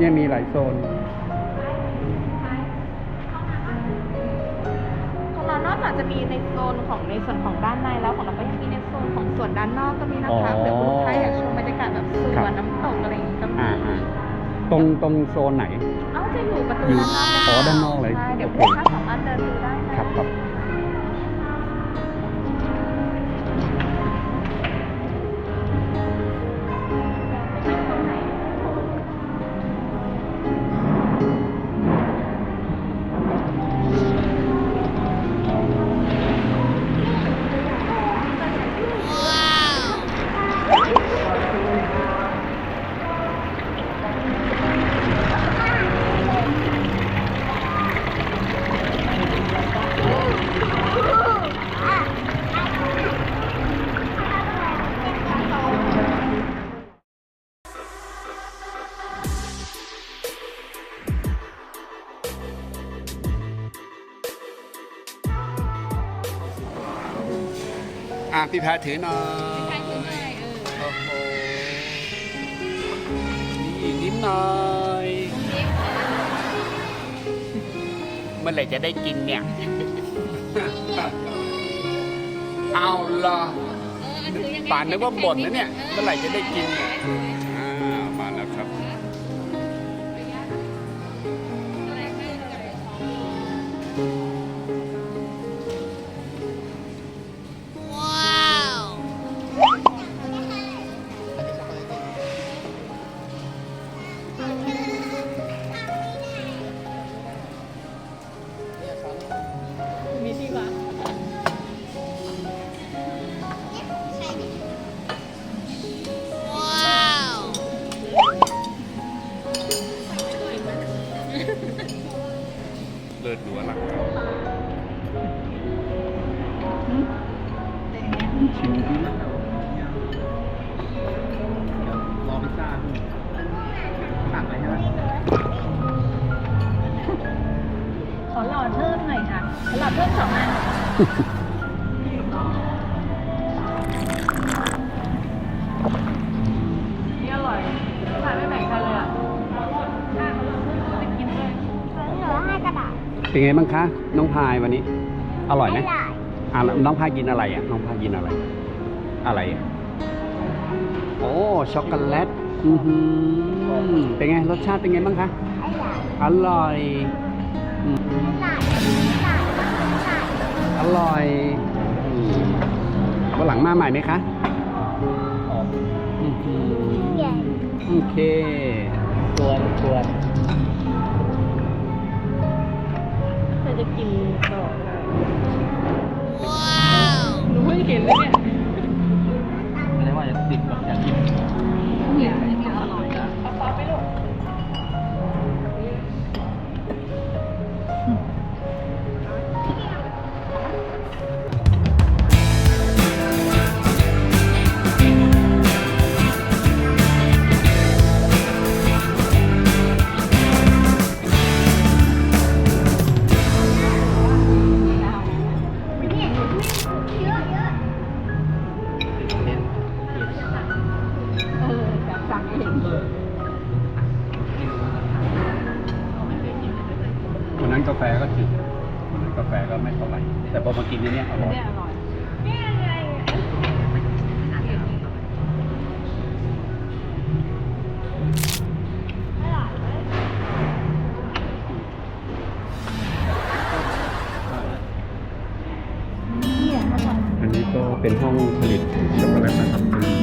เนี่ยมีหลายโซนของเรานอกจากจะมีในโซนของในส่วนของด้านในแล้วของเราก็ยังมีในโซนของส่วนด้านนอกก็มีนะคะอ๋อเผื่อคุณลูกค้าอยากชมบรรยากาศแบบสครัวนบน้ำตกอะไรอย่างงี้ก็มีอ่าอ่าตรงตรงโซนไหน เอ้าจะอยู่ประตูอยู่ด้านนอกเลยอ๋อด้านนอกเลย ใช่เดี๋ยวโอคุณเคลูกค้าสามารถเดินดูได้นะครับ ครับ อะพี่แพรถือหน่อยโอ้โหนี่ยิ้มหน่อยเมื่อไหร่จะได้กินเนี่ย เอาละป่านนึกว่าบ่นนะเนี่ย เมื่อไหร่จะได้กินเนี่ยอ่า เลิศดูอลังชิมดีนะรอพิซซ่าสั่งอะไรใช่ไหมขอหลอดเพิ่มหน่อยค่ะ ขอหลอดเพิ่มสองอัน เป็นไงบ้างคะ น้องพายวันนี้ อร่อยไหมไม่ได้อ่าน้องพายกินอะไรอะ น้องพายกินอะไร อะไรอะ โอ้ช็อกโกแลตอือหือเป็นไงรสชาติเป็นไงบ้างคะไอ้หลานอร่อยอืมหลานหลานหลานอร่อยอืมวันหลังมาใหม่ไหมคะอื้อหือใหญ่โอเคชวนชวน กินต่อค่ะว้าวหนูเพิ่งเห็นเลยเนี่ย วันนั้นกาแฟก็จืดนกาแฟก็ไม่เท่าไหร่ แต่พอมากินอันนี้อร่อย เนี่ยอร่อร่อยเม่ยอร่อย อันนี้ก็เป็นห้องผลิตช็อกโกแลตนะครับ